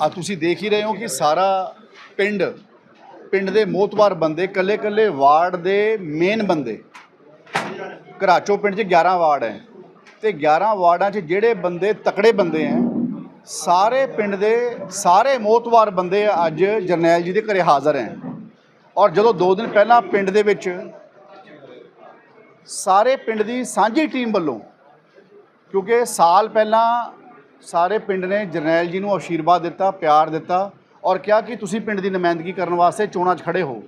ਆ ਤੁਸੀਂ ਦੇਖ ਹੀ ਰਹੇ ਹੋ ਕਿ ਸਾਰਾ ਪਿੰਡ ਪਿੰਡ ਦੇ ਮੋਤਵਾਰ ਬੰਦੇ ਕੱਲੇ ਕੱਲੇ ਵਾਰਡ ਦੇ ਮੇਨ ਬੰਦੇ। ਘਰਾਚੋ ਪਿੰਡ 'ਚ 11 ਵਾਰਡ ਹੈ ਤੇ 11 ਵਾਰਡਾਂ 'ਚ ਜਿਹੜੇ ਬੰਦੇ ਤਕੜੇ ਬੰਦੇ ਹੈ, ਸਾਰੇ ਪਿੰਡ ਦੇ ਸਾਰੇ ਮੋਤਵਾਰ ਬੰਦੇ ਅੱਜ ਜਰਨੈਲ ਜੀ ਦੇ ਘਰੇ ਹਾਜ਼ਰ ਹੈ। ਔਰ ਜਦੋਂ 2 ਦਿਨ ਪਹਿਲਾਂ ਪਿੰਡ ਦੇ ਵਿੱਚ ਸਾਰੇ ਪਿੰਡ ਦੀ ਸਾਂਝੀ ਟੀਮ ਵੱਲੋਂ, ਕਿਉਂਕਿ ਸਾਲ ਪਹਿਲਾਂ ਸਾਰੇ ਪਿੰਡ ਨੇ ਜਰਨੈਲ ਜੀ ਨੂੰ ਆਸ਼ੀਰਵਾਦ ਦਿੱਤਾ, ਪਿਆਰ ਦਿੱਤਾ ਔਰ ਕਿਹਾ ਕਿ ਤੁਸੀਂ ਪਿੰਡ ਦੀ ਨੁਮਾਇੰਦਗੀ ਕਰਨ ਵਾਸਤੇ ਚੋਣਾਂ 'ਚ ਖੜੇ ਹੋ।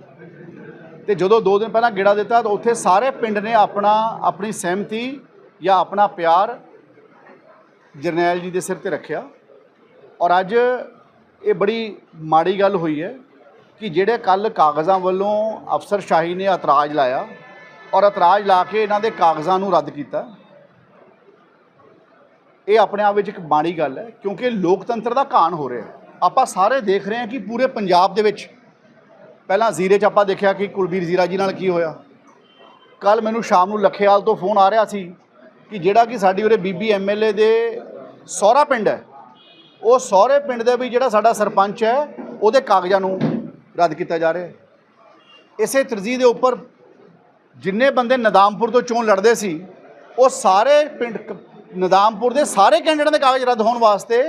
ਤੇ ਜਦੋਂ 2 ਦਿਨ ਪਹਿਲਾਂ ਗੇੜਾ ਦਿੱਤਾ ਤਾਂ ਉੱਥੇ ਸਾਰੇ ਪਿੰਡ ਨੇ ਆਪਣਾ, ਆਪਣੀ ਸਹਿਮਤੀ ਜਾਂ ਆਪਣਾ ਪਿਆਰ ਜਰਨੈਲ ਜੀ ਦੇ ਸਿਰ ਤੇ ਰੱਖਿਆ ਔਰ ਅੱਜ ਇਹ ਬੜੀ ਮਾੜੀ ਗੱਲ ਹੋਈ ਹੈ ਕਿ ਜਿਹੜੇ ਕੱਲ ਕਾਗਜ਼ਾਂ ਵੱਲੋਂ ਅਫਸਰਸ਼ਾਹੀ ਨੇ ਇਤਰਾਜ਼ ਲਾਇਆ ਔਰ ਇਤਰਾਜ਼ ਲਾ ਕੇ ਇਹਨਾਂ ਦੇ ਕਾਗਜ਼ਾਂ ਨੂੰ ਰੱਦ ਕੀਤਾ। ਇਹ ਆਪਣੇ ਆਪ ਵਿੱਚ ਇੱਕ ਬਾਣੀ ਗੱਲ ਹੈ, ਕਿਉਂਕਿ ਲੋਕਤੰਤਰ ਦਾ ਘਾਣ ਹੋ ਰਿਹਾ ਆਪਾਂ ਸਾਰੇ ਦੇਖ ਰਹੇ ਹਾਂ ਕਿ ਪੂਰੇ ਪੰਜਾਬ ਦੇ ਵਿੱਚ, ਪਹਿਲਾਂ ਜ਼ੀਰੇ 'ਚ ਆਪਾਂ ਦੇਖਿਆ ਕਿ ਕੁਲਬੀਰ ਜ਼ੀਰਾ ਜੀ ਨਾਲ ਕੀ ਹੋਇਆ। ਕੱਲ ਮੈਨੂੰ ਸ਼ਾਮ ਨੂੰ ਲੱਖੇਵਾਲ ਤੋਂ ਫੋਨ ਆ ਰਿਹਾ ਸੀ ਕਿ ਜਿਹੜਾ ਕਿ ਸਾਡੀ ਉਰੇ ਬੀਬੀ ਐਮਐਲਏ ਦੇ ਸਹੁਰਾ ਪਿੰਡ ਹੈ, ਉਹ ਸਹੁਰੇ ਪਿੰਡ ਦੇ ਵੀ ਜਿਹੜਾ ਸਾਡਾ ਸਰਪੰਚ ਹੈ, ਉਹਦੇ ਕਾਗਜ਼ਾਂ ਨੂੰ ਰੱਦ ਕੀਤਾ ਜਾ ਰਿਹਾ ਇਸੇ ਤਰਜੀਹ ਦੇ ਉੱਪਰ ਜਿੰਨੇ ਬੰਦੇ ਨਦਾਮਪੁਰ ਤੋਂ ਚੋਣ ਲੜਦੇ ਸੀ, ਉਹ ਸਾਰੇ ਪਿੰਡ ਕ- ਨਦਾਮਪੁਰ ਦੇ ਸਾਰੇ ਕੈਂਡੀਡੇਟਾਂ ਦੇ ਕਾਗਜ਼ ਰੱਦ ਹੋਣ ਵਾਸਤੇ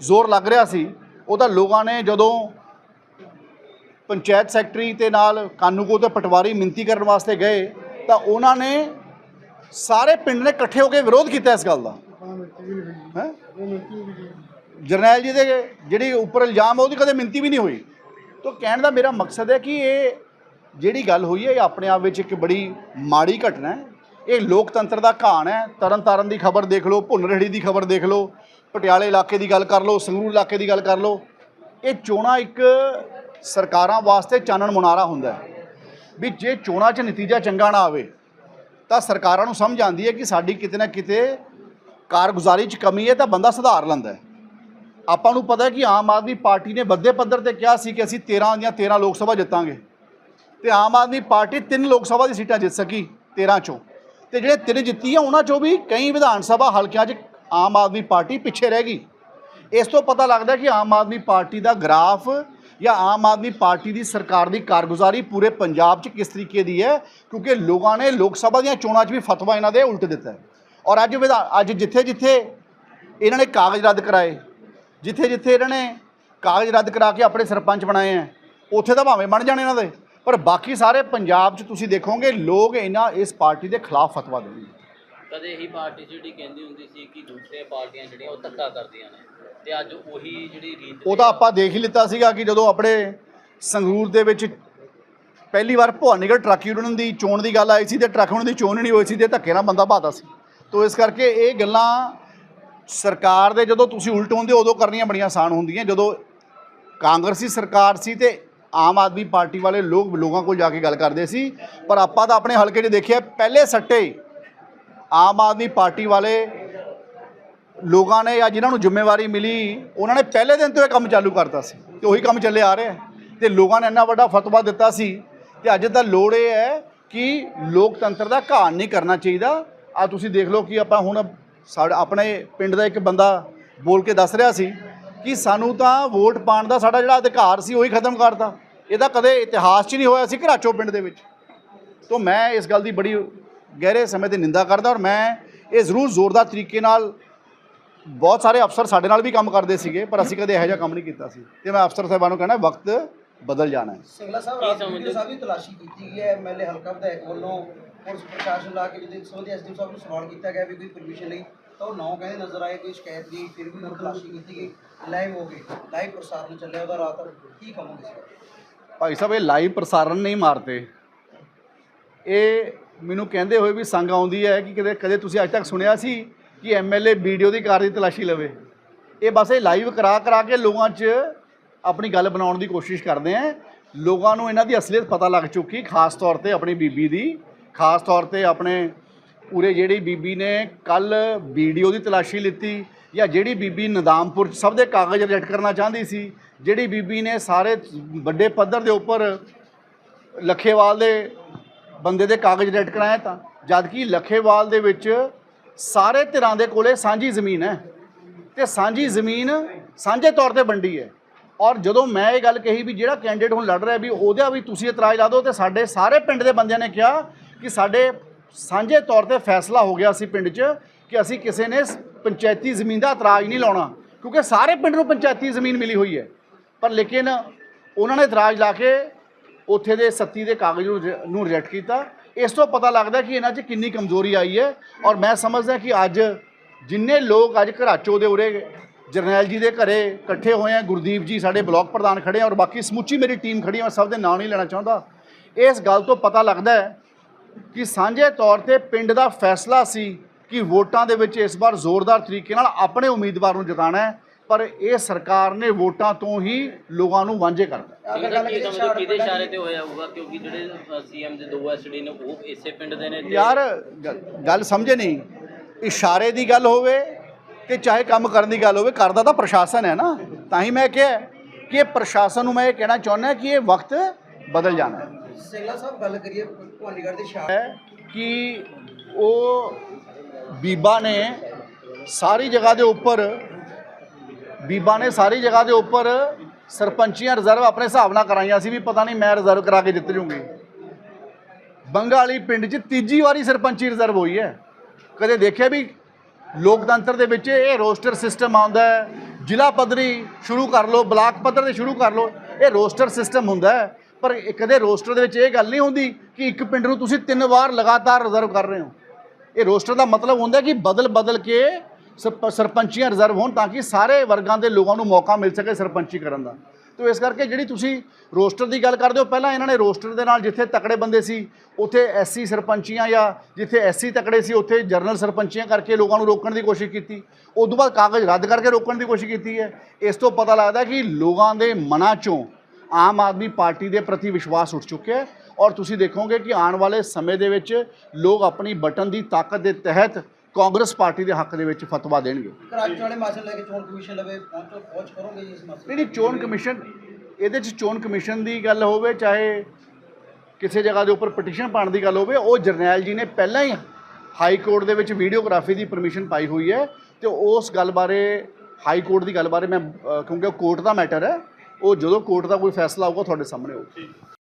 ਜ਼ੋਰ ਲੱਗ ਰਿਹਾ ਸੀ। ਉਹ ਤਾਂ ਲੋਕਾਂ ਨੇ ਜਦੋਂ ਪੰਚਾਇਤ ਸੈਕਟਰੀ ਤੇ ਨਾਲ ਕਾਨੂੰਗੋ ਤੇ ਪਟਵਾਰੀ ਮਿੰਤੀ ਕਰਨ ਵਾਸਤੇ ਗਏ, ਤਾਂ ਉਹਨਾਂ ਨੇ ਸਾਰੇ ਪਿੰਡ ਨੇ ਇਕੱਠੇ ਹੋ ਕੇ ਵਿਰੋਧ ਕੀਤਾ ਇਸ ਗੱਲ ਦਾ। ਹੈਂ? ਜਰਨੈਲ ਜੀ ਦੇ ਜਿਹੜੀ ਉੱਪਰ ਇਲਜ਼ਾਮ ਉਹਦੀ ਕਦੇ ਮਿੰਤੀ ਵੀ ਨਹੀਂ ਹੋਈ। ਤਾਂ ਕਹਿਣ ਦਾ ਮੇਰਾ ਮਕਸਦ ਹੈ ਕਿ ਇਹ ਜਿਹੜੀ ਗੱਲ ਹੋਈ ਹੈ, ਇਹ ਆਪਣੇ ਆਪ ਵਿੱਚ ਇੱਕ ਬੜੀ ਮਾੜੀ ਘਟਨਾ ਹੈ। ਇਹ ਲੋਕਤੰਤਰ ਦਾ ਘਾਣ ਹੈ। ਤਰਨਤਾਰਨ ਦੀ ਖਬਰ ਦੇਖ ਲਓ, ਭੁੰਨਰਹੜੀ ਦੀ ਖਬਰ ਦੇਖ ਲਓ, ਪਟਿਆਲੇ ਇਲਾਕੇ ਦੀ ਗੱਲ ਕਰ ਲਓ, ਸੰਗਰੂਰ ਇਲਾਕੇ ਦੀ ਗੱਲ ਕਰ ਲਓ। ਇਹ ਚੋਣਾਂ ਇੱਕ ਸਰਕਾਰਾਂ ਵਾਸਤੇ ਚਾਨਣ ਮੁਨਾਰਾ ਹੁੰਦਾ ਹੈ ਵੀ ਜੇ ਚੋਣਾਂ 'ਚ ਨਤੀਜਾ ਚੰਗਾ ਨਾ ਆਵੇ, ਤਾਂ ਸਰਕਾਰਾਂ ਨੂੰ ਸਮਝ ਆਉਂਦੀ ਹੈ ਕਿ ਸਾਡੀ ਕਿਤੇ ਨਾ ਕਿਤੇ ਕਾਰਗੁਜ਼ਾਰੀ 'ਚ ਕਮੀ ਹੈ, ਤਾਂ ਬੰਦਾ ਸੁਧਾਰ ਲੈਂਦਾ ਹੈ। ਆਪਾਂ ਨੂੰ ਪਤਾ ਕਿ ਆਮ ਆਦਮੀ ਪਾਰਟੀ ਨੇ ਵੱਡੇ ਪੱਧਰ ਤੇ ਕਿਹਾ ਸੀ ਕਿ ਅਸੀਂ 13 ਦੀਆਂ 13 ਲੋਕ ਸਭਾ ਜਿੱਤਾਂਗੇ। ਤੇ ਆਮ ਆਦਮੀ ਪਾਰਟੀ ਤਿੰਨ ਲੋਕ ਸਭਾ ਦੀ ਸੀਟਾਂ ਜਿੱਤ ਸਕੀ 13 ਚੋਂ। ਤੇ ਜਿਹੜੇ ਤਿੰਨ ਜਿੱਤੀ ਆ, ਉਹਨਾਂ ਚੋਂ ਵੀ ਕਈ ਵਿਧਾਨ ਸਭਾ ਹਲਕਿਆਂ 'ਚ ਆਮ ਆਦਮੀ ਪਾਰਟੀ ਪਿੱਛੇ ਰਹਿ ਗਈ। ਇਸ ਤੋਂ ਪਤਾ ਲੱਗਦਾ ਕਿ ਆਮ ਆਦਮੀ ਪਾਰਟੀ ਦਾ ਗ੍ਰਾਫ ਜਾਂ ਆਮ ਆਦਮੀ ਪਾਰਟੀ ਦੀ ਸਰਕਾਰ ਦੀ ਕਾਰਗੁਜ਼ਾਰੀ ਪੂਰੇ ਪੰਜਾਬ 'ਚ ਕਿਸ ਤਰੀਕੇ ਦੀ ਹੈ, ਕਿਉਂਕਿ ਲੋਕਾਂ ਨੇ ਲੋਕ ਸਭਾ ਦੀਆਂ ਚੋਣਾਂ 'ਚ ਵੀ ਫਤਵਾ ਇਹਨਾਂ ਦੇ ਉਲਟ ਦਿੱਤਾ ਹੈ। ਔਰ ਅੱਜ ਵਿਧਾ- ਅੱਜ ਜਿੱਥੇ ਜਿੱਥੇ ਇਹਨਾਂ ਨੇ ਕਾਗਜ਼ ਰੱਦ ਕਰਾਏ, ਜਿੱਥੇ ਜਿੱਥੇ ਇਹਨਾਂ ਨੇ ਕਾਗਜ਼ ਰੱਦ ਕਰਾ ਕੇ ਆਪਣੇ ਸਰਪੰਚ ਬਣਾਏ ਆ ਉੱਥੇ ਤਾਂ ਭਾਵੇਂ ਬਣ ਜਾਣ ਇਹਨਾਂ ਦੇ। ਪਰ ਬਾਕੀ ਸਾਰੇ ਪੰਜਾਬ 'ਚ ਤੁਸੀਂ ਦੇਖੋਗੇ ਲੋਕ ਇਹਨਾਂ ਇਸ ਪਾਰਟੀ ਦੇ ਖਿਲਾਫ ਫਤਵਾ ਦੇਣਗੇ ਕਦੇ ਇਹੀ ਪਾਰਟੀ ਜਿਹੜੀ ਕਹਿੰਦੀ ਹੁੰਦੀ ਸੀ ਕਿ ਦੂਸਰੀਆਂ ਪਾਰਟੀਆਂ ਜਿਹੜੀਆਂ ਉਹ ਧੱਕਾ ਕਰਦੀਆਂ ਨੇ ਤੇ ਅੱਜ ਉਹੀ ਜਿਹੜੀ ਰੀਤ ਉਹ ਤਾਂ ਆਪਾਂ ਦੇਖ ਹੀ ਲਿੱਤਾ ਸੀਗਾ ਕਿ ਜਦੋਂ ਆਪਣੇ ਸੰਗਰੂਰ ਦੇ ਵਿੱਚ ਪਹਿਲੀ ਵਾਰ ਭਵਾਨੀਗੜ੍ਹ ਟਰੱਕ ਯੂਨੀਅਨ ਦੀ ਚੋਣ ਦੀ ਗੱਲ ਆਈ ਸੀ ਤੇ ਟਰੱਕ ਯੂਨੀਅਨ ਦੀ ਚੋਣ ਨਹੀਂ ਹੋਈ ਸੀ ਤੇ ਧੱਕੇ ਨਾਲ ਬੰਦਾ ਭਾਤਾ ਸੀ। ਤੋ ਇਸ ਕਰਕੇ ਇਹ ਗੱਲਾਂ ਸਰਕਾਰ ਦੇ ਜਦੋਂ ਤੁਸੀਂ ਉਲਟ ਹੁੰਦੇ ਹੋ, ਉਦੋਂ ਕਰਨੀਆਂ ਬੜੀਆਂ ਆਸਾਨ ਹੁੰਦੀਆਂ। ਜਦੋਂ ਕਾਂਗਰਸੀ ਸਰਕਾਰ ਸੀ ਤੇ ਆਮ ਆਦਮੀ ਪਾਰਟੀ ਵਾਲੇ ਲੋਕ ਲੋਕਾਂ ਕੋਲ ਜਾ ਕੇ ਗੱਲ ਕਰਦੇ ਸੀ, ਪਰ ਆਪਾਂ ਤਾਂ ਆਪਣੇ ਹਲਕੇ 'ਚ ਦੇਖਿਆ, ਪਹਿਲੇ ਸੱਟੇ ਆਮ ਆਦਮੀ ਪਾਰਟੀ ਵਾਲੇ ਲੋਕਾਂ ਨੇ ਜਾਂ ਜਿਨ੍ਹਾਂ ਨੂੰ ਜ਼ਿੰਮੇਵਾਰੀ ਮਿਲੀ, ਉਹਨਾਂ ਨੇ ਪਹਿਲੇ ਦਿਨ ਤੋਂ ਇਹ ਕੰਮ ਚਾਲੂ ਕਰਤਾ ਸੀ ਤੇ ਉਹੀ ਕੰਮ ਚੱਲੇ ਆ ਰਿਹਾ ਹੈ। ਤੇ ਲੋਕਾਂ ਨੇ ਇੰਨਾ ਵੱਡਾ ਫਤਵਾ ਦਿੱਤਾ ਸੀ ਤੇ ਅੱਜ ਤਾਂ ਲੋੜ ਇਹ ਹੈ ਕਿ ਲੋਕਤੰਤਰ ਦਾ ਘਾਣ ਨਹੀਂ ਕਰਨਾ ਚਾਹੀਦਾ। ਆ ਤੁਸੀਂ ਦੇਖ ਲਓ ਕਿ ਆਪਾਂ ਹੁਣ ਸਾਡੇ, ਆਪਣੇ ਪਿੰਡ ਦਾ ਇੱਕ ਬੰਦਾ ਬੋਲ ਕੇ ਦੱਸ ਰਿਹਾ ਸੀ ਕਿ ਸਾਨੂੰ ਤਾਂ ਵੋਟ ਪਾਉਣ ਦਾ ਸਾਡਾ ਜਿਹੜਾ ਅਧਿਕਾਰ ਸੀ ਉਹੀ ਖਤਮ ਕਰਤਾ। ਇਹ ਤਾਂ ਕਦੇ ਇਤਿਹਾਸ 'ਚ ਨਹੀਂ ਹੋਇਆ ਸੀ ਘਰਾਚੋ ਪਿੰਡ ਦੇ ਵਿੱਚ। ਤੋਂ ਮੈਂ ਇਸ ਗੱਲ ਦੀ ਬੜੀ ਗਹਿਰੇ ਸਮੇਂ ਤੇ ਨਿੰਦਾ ਕਰਦਾ ਔਰ ਮੈਂ ਇਹ ਜ਼ਰੂਰ ਜ਼ੋਰਦਾਰ ਤਰੀਕੇ ਨਾਲ ਬਹੁਤ ਸਾਰੇ ਅਫਸਰ ਸਾਡੇ ਨਾਲ ਵੀ ਕੰਮ ਕਰਦੇ ਸੀਗੇ ਪਰ ਅਸੀਂ ਕਦੇ ਇਹੋ ਜਿਹਾ ਕੰਮ ਨਹੀਂ ਕੀਤਾ ਸੀ। ਤੇ ਮੈਂ ਅਫਸਰ ਸਾਹਿਬਾਨ ਨੂੰ ਕਹਿਣਾ ਵਕਤ ਬਦਲ ਜਾਣਾ ਹੈ। ਸਿੰਗਲਾ ਸਾਹਿਬ ਵੀਡੀਓ ਸਾਹਿਬ ਦੀ ਤਲਾਸ਼ੀ ਕੀਤੀ ਗਈ ਹੈ ਐਮਐਲਏ ਹਲਕਾ ਵਿਧਾਇਕ ਵੱਲੋਂ ਪੁਲਿਸ ਪ੍ਰਸ਼ਾਸਨ ਲਾ ਕੇ ਜਦੋਂ ਸੰਬੰਧੀ ਐਸਡੀਓ ਸਾਹਿਬ ਨੂੰ ਸਵਾਲ ਕੀਤਾ ਗਿਆ ਵੀ ਕੋਈ ਪਰਮਿਸ਼ਨ ਲਈ ਤਾਂ ਉਹ ਨੌ ਕਹਿੰਦੇ ਨਜ਼ਰ ਆਏ ਕੋਈ ਸ਼ਿਕਾਇਤ ਨਹੀਂ ਫਿਰ ਵੀ ਉਹਨਾਂ ਤਲਾਸ਼ੀ ਕੀਤੀ ਗਈ। ਲਾਈਵ ਹੋ ਗਈ ਲਾਈਵ ਪ੍ਰਸਾਰਣ ਚੱਲਿਆ ਉਹਦਾ ਰਾਤ। ਕੀ ਕਹੋਗੇ ਸਰ? ਭਾਈ ਸਾਹਿਬ, ਇਹ ਲਾਈਵ ਪ੍ਰਸਾਰਣ ਨਹੀਂ ਮਾਰਦੇ। ਇਹ ਮੈਨੂੰ ਕਹਿੰਦੇ ਹੋਏ ਵੀ ਸੰਗ ਆਉਂਦੀ ਹੈ ਕਿ ਕਦੇ ਕਦੇ ਤੁਸੀਂ ਅੱਜ ਤੱਕ ਸੁਣਿਆ ਸੀ ਕਿ ਐਮਐਲਏ ਵੀਡੀਓ ਦੀ ਕਾਰ ਦੀ ਤਲਾਸ਼ੀ ਲਵੇ? ਇਹ ਬਸ ਇਹ ਲਾਈਵ ਕਰਾ ਕਰਾ ਕੇ ਲੋਕਾਂ 'ਚ ਆਪਣੀ ਗੱਲ ਬਣਾਉਣ ਦੀ ਕੋਸ਼ਿਸ਼ ਕਰਦੇ ਆ। ਲੋਕਾਂ ਨੂੰ ਇਹਨਾਂ ਦੀ ਅਸਲੀਅਤ ਪਤਾ ਲੱਗ ਚੁੱਕੀ, ਖਾਸ ਤੌਰ ਤੇ ਆਪਣੀ ਬੀਬੀ ਦੀ। ਖਾਸ ਤੌਰ ਤੇ ਆਪਣੇ ਪੂਰੇ ਜਿਹੜੀ ਬੀਬੀ ਨੇ ਕੱਲ ਵੀਡੀਓ ਦੀ ਤਲਾਸ਼ੀ ਲਿੱਤੀ ਜਾਂ ਜਿਹੜੀ ਬੀਬੀ ਨਦਾਮਪੁਰ ਸਭ ਦੇ ਕਾਗਜ਼ ਰਿਜੈਕਟ ਕਰਨਾ ਚਾਹੁੰਦੀ ਸੀ, ਜਿਹੜੀ ਬੀਬੀ ਨੇ ਸਾਰੇ ਵੱਡੇ ਪੱਧਰ ਦੇ ਉੱਪਰ ਲੱਖੇਵਾਲ ਦੇ ਬੰਦੇ ਦੇ ਕਾਗਜ਼ ਰੈਡ ਕਰਾਏ ਤਾਂ, ਜਦਕਿ ਲੱਖੇਵਾਲ ਦੇ ਵਿੱਚ ਸਾਰੇ ਧਿਰਾਂ ਦੇ ਕੋਲੇ ਸਾਂਝੀ ਜ਼ਮੀਨ ਹੈ ਤੇ ਸਾਂਝੀ ਜ਼ਮੀਨ ਸਾਂਝੇ ਤੌਰ ਤੇ ਵੰਡੀ ਹੈ। ਔਰ ਜਦੋਂ ਮੈਂ ਇਹ ਗੱਲ ਕਹੀ ਵੀ ਜਿਹੜਾ ਕੈਂਡੀਡੇਟ ਹੁਣ ਲੜ ਰਿਹਾ ਵੀ ਉਹਦਾ ਵੀ ਤੁਸੀਂ ਇਤਰਾਜ਼ ਲਾ ਦਿਓ ਤੇ ਸਾਡੇ ਸਾਰੇ ਪਿੰਡ ਦੇ ਬੰਦਿਆਂ ਨੇ ਕਿਹਾ ਕਿ ਸਾਡੇ ਸਾਂਝੇ ਤੌਰ ਤੇ ਫੈਸਲਾ ਹੋ ਗਿਆ ਸੀ ਪਿੰਡ 'ਚ ਕਿ ਅਸੀਂ ਕਿਸੇ ਨੇ ਸ- ਪੰਚਾਇਤੀ ਜ਼ਮੀਨ ਦਾ ਇਤਰਾਜ਼ ਨਹੀਂ ਲਾਉਣਾ, ਕਿਉਂਕਿ ਸਾਰੇ ਪਿੰਡ ਨੂੰ ਪੰਚਾਇਤੀ ਜ਼ਮੀਨ ਮਿਲੀ ਹੋਈ ਹੈ। ਪਰ ਲੇਕਿਨ ਉਹਨਾਂ ਨੇ ਇਤਰਾਜ਼ ਲਾ ਕੇ ਉੱਥੇ ਦੇ ਸੱਤੀ ਦੇ ਕਾਗਜ਼ ਨੂੰ ਰਿਜੈ- ਨੂੰ ਰਿਜੈਕਟ ਕੀਤਾ। ਇਸ ਤੋਂ ਪਤਾ ਲੱਗਦਾ ਕਿ ਇਹਨਾਂ 'ਚ ਕਿੰਨੀ ਕਮਜ਼ੋਰੀ ਆਈ ਹੈ ਔਰ ਮੈਂ ਸਮਝਦਾ ਕਿ ਅੱਜ ਜਿੰਨੇ ਲੋਕ ਅੱਜ ਘਰਾਚੋ ਦੇ ਉਰੇ ਜਰਨੈਲ ਜੀ ਦੇ ਘਰੇ ਇਕੱਠੇ ਹੋਏ ਆ, ਗੁਰਦੀਪ ਜੀ ਸਾਡੇ ਬਲਾਕ ਪ੍ਰਧਾਨ ਖੜੇ ਆ ਔਰ ਬਾਕੀ ਸਮੁੱਚੀ ਮੇਰੀ ਟੀਮ ਖੜੀ ਆ, ਮੈਂ ਸਭ ਦੇ ਨਾਂ ਨਹੀਂ ਲੈਣਾ ਚਾਹੁੰਦਾ। ਇਸ ਗੱਲ ਤੋਂ ਪਤਾ ਲੱਗਦਾ ਹੈ ਕਿ ਸਾਂਝੇ ਤੌਰ ਤੇ ਪਿੰਡ ਦਾ ਫੈਸਲਾ ਸੀ ਕਿ ਵੋਟਾਂ ਦੇ ਵਿੱਚ ਇਸ ਵਾਰ ਜ਼ੋਰਦਾਰ ਤਰੀਕੇ ਨਾਲ ਆਪਣੇ ਉਮੀਦਵਾਰ ਨੂੰ ਜਿਤਾਉਣਾ ਹੈ ਪਰ ਇਹ ਸਰਕਾਰ ਨੇ ਵੋਟਾਂ ਤੋਂ ਹੀ ਲੋਕਾਂ ਨੂੰ ਵਾਂਝੇ ਕਰਤਾ ਸਿੰਘ ਸਾਹਿਬ ਕੀ ਸਮਝੋ ਕਿਹਦੇ ਇਸ਼ਾਰੇ ਤੇ ਹੋਇਆ ਹੋਊਗਾ? ਕਿਉਂਕਿ ਜਿਹੜੇ ਸੀਐਮ ਦੇ ਦੋ ਐਸਡੀ ਨੇ ਉਹ ਇਸੇ ਪਿੰਡ ਦੇ ਨੇ ਤੇ ਯਾਰ ਗੱਲ ਸਮਝੇ ਨਹੀਂ। ਇਸ਼ਾਰੇ ਦੀ ਗੱਲ ਹੋਵੇ ਕਿ ਚਾਹੇ ਕੰਮ ਕਰਨ ਦੀ ਗੱਲ ਹੋਵੇ ਕਰਦਾ ਤਾਂ ਪ੍ਰਸ਼ਾਸਨ ਹੈ ਨਾ। ਤਾਂ ਹੀ ਮੈਂ ਕਿਹਾ ਕਿ ਇਹ ਪ੍ਰਸ਼ਾਸਨ ਨੂੰ ਮੈਂ ਇਹ ਕਹਿਣਾ ਚਾਹੁੰਦਾ ਕਿ ਇਹ ਵਕਤ ਬਦਲ ਜਾਣਾ ਹੈ। ਸਿੰਗਲਾ ਸਾਹਿਬ ਗੱਲ ਕਰੀਏ ਭਵਾਨੀਗੜ੍ਹ ਦੇ ਸ਼ਾਹ ਹੈ ਕਿ ਉਹ ਬੀਬਾ ਨੇ ਸਾਰੀ ਜਗ੍ਹਾ ਦੇ ਉੱਪਰ, ਬੀਬਾ ਨੇ ਸਾਰੀ ਜਗ੍ਹਾ ਦੇ ਉੱਪਰ ਸਰਪੰਚੀਆਂ ਰਿਜ਼ਰਵ ਆਪਣੇ ਹਿਸਾਬ ਨਾਲ ਕਰਾਈਆਂ ਸੀ ਵੀ ਪਤਾ ਨਹੀਂ ਮੈਂ ਰਿਜ਼ਰਵ ਕਰਾ ਕੇ ਜਿੱਤ ਜੂੰਗੀ। ਬੰਗਾਲੀ ਪਿੰਡ 'ਚ ਤੀਜੀ ਵਾਰੀ ਸਰਪੰਚੀ ਰਿਜ਼ਰਵ ਹੋਈ ਹੈ। ਕਦੇ ਦੇਖਿਆ ਵੀ ਲੋਕਤੰਤਰ ਦੇ ਵਿੱਚ ਇਹ ਰੋਸਟਰ ਸਿਸਟਮ ਆਉਂਦਾ ਹੈ, ਜ਼ਿਲ੍ਹਾ ਪੱਧਰੀ ਸ਼ੁਰੂ ਕਰ ਲਓ, ਬਲਾਕ ਪੱਧਰ ਤੇ ਸ਼ੁਰੂ ਕਰ ਲਓ, ਇਹ ਰੋਸਟਰ ਸਿਸਟਮ ਹੁੰਦਾ ਹੈ। ਪਰ ਕਦੇ ਰੋਸਟਰ ਦੇ ਵਿੱਚ ਇਹ ਗੱਲ ਨਹੀਂ ਹੁੰਦੀ ਕਿ ਇੱਕ ਪਿੰਡ ਨੂੰ ਤੁਸੀਂ ਤਿੰਨ ਵਾਰ ਲਗਾਤਾਰ ਰਿਜ਼ਰਵ ਕਰ ਰਹੇ ਹੋ। ਇਹ ਰੋਸਟਰ ਦਾ ਮਤਲਬ ਹੁੰਦਾ ਕਿ ਬਦਲ ਬਦਲ ਕੇ ਸਰਪ- ਸਰਪੰਚੀਆਂ ਰਿਜ਼ਰਵ ਹੋਣ ਤਾਂ ਕਿ ਸਾਰੇ ਵਰਗਾਂ ਦੇ ਲੋਕਾਂ ਨੂੰ ਮੌਕਾ ਮਿਲ ਸਕੇ ਸਰਪੰਚੀ ਕਰਨ ਦਾ। ਤੋ ਇਸ ਕਰਕੇ ਜਿਹੜੀ ਤੁਸੀਂ ਰੋਸਟਰ ਦੀ ਗੱਲ ਕਰਦੇ ਹੋ, ਪਹਿਲਾਂ ਇਹਨਾਂ ਨੇ ਰੋਸਟਰ ਦੇ ਨਾਲ ਜਿੱਥੇ ਤਕੜੇ ਬੰਦੇ ਸੀ, ਉੱਥੇ ਐਸਸੀ ਸਰਪੰਚੀਆਂ ਜਾਂ ਜਿੱਥੇ ਐਸਸੀ ਤਕੜੇ ਸੀ, ਉੱਥੇ ਜਰਨਲ ਸਰਪੰਚੀਆਂ ਕਰਕੇ ਲੋਕਾਂ ਨੂੰ ਰੋਕਣ ਦੀ ਕੋਸ਼ਿਸ਼ ਕੀਤੀ। ਉਸ ਤੋਂ ਬਾਅਦ ਕਾਗਜ਼ ਰੱਦ ਕਰਕੇ ਰੋਕਣ ਦੀ ਕੋਸ਼ਿਸ਼ ਕੀਤੀ ਹੈ। ਇਸ ਤੋਂ ਪਤਾ ਲੱਗਦਾ ਕਿ ਲੋਕਾਂ ਦੇ ਮਨਾਂ 'ਚੋਂ ਆਮ ਆਦਮੀ ਪਾਰਟੀ ਦੇ ਪ੍ਰਤੀ ਵਿਸ਼ਵਾਸ ਉੱਠ ਚੁੱਕਿਆ ਹੈ। ਔਰ ਤੁਸੀਂ ਦੇਖੋਗੇ ਕਿ ਆਉਣ ਵਾਲੇ ਸਮੇਂ ਦੇ ਵਿੱਚ ਲੋਕ ਆਪਣੀ ਬਟਨ ਦੀ ਤਾਕਤ ਦੇ ਤਹਿਤ ਕਾਂਗਰਸ ਪਾਰਟੀ ਦੇ ਹੱਕ ਦੇ ਵਿੱਚ ਫਤਵਾ ਦੇਣਗੇ। ਕਰਾਚੀ ਵਾਲੇ ਮਾਸਲ ਲੈ ਕੇ ਚੋਣ ਕਮਿਸ਼ਨ ਲਵੇ ਪਹੁੰਚੋ ਪਹੁੰਚ ਕਰੋਗੇ ਇਸ ਮਸਲੇ ਨਹੀਂ ਨਹੀਂ ਚੋਣ ਕਮਿਸ਼ਨ ਇਹਦੇ 'ਚ ਚੋਣ ਕਮਿਸ਼ਨ ਦੀ ਗੱਲ ਹੋਵੇ ਚਾਹੇ ਕਿਸੇ ਜਗ੍ਹਾ ਦੇ ਉੱਪਰ ਪਟੀਸ਼ਨ ਪਾਉਣ ਦੀ ਗੱਲ ਹੋਵੇ ਉਹ ਜਰਨੈਲ ਜੀ ਨੇ ਪਹਿਲਾਂ ਹੀ ਹਾਈ ਕੋਰਟ ਦੇ ਵਿੱਚ ਵੀਡੀਓਗ੍ਰਾਫੀ ਦੀ ਪਰਮਿਸ਼ਨ ਪਾਈ ਹੋਈ ਹੈ ਤੇ ਉਸ ਗੱਲ ਬਾਰੇ ਹਾਈ ਕੋਰਟ ਦੀ ਗੱਲ ਬਾਰੇ ਮੈਂ ਕਿਉਂਕਿ ਉਹ ਕੋਰਟ ਦਾ ਮੈਟਰ ਹੈ ਉਹ ਜਦੋਂ ਕੋਰਟ ਦਾ ਕੋਈ ਫੈਸਲਾ ਆਊਗਾ ਤੁਹਾਡੇ ਸਾਹਮਣੇ ਹੋਊਗਾ।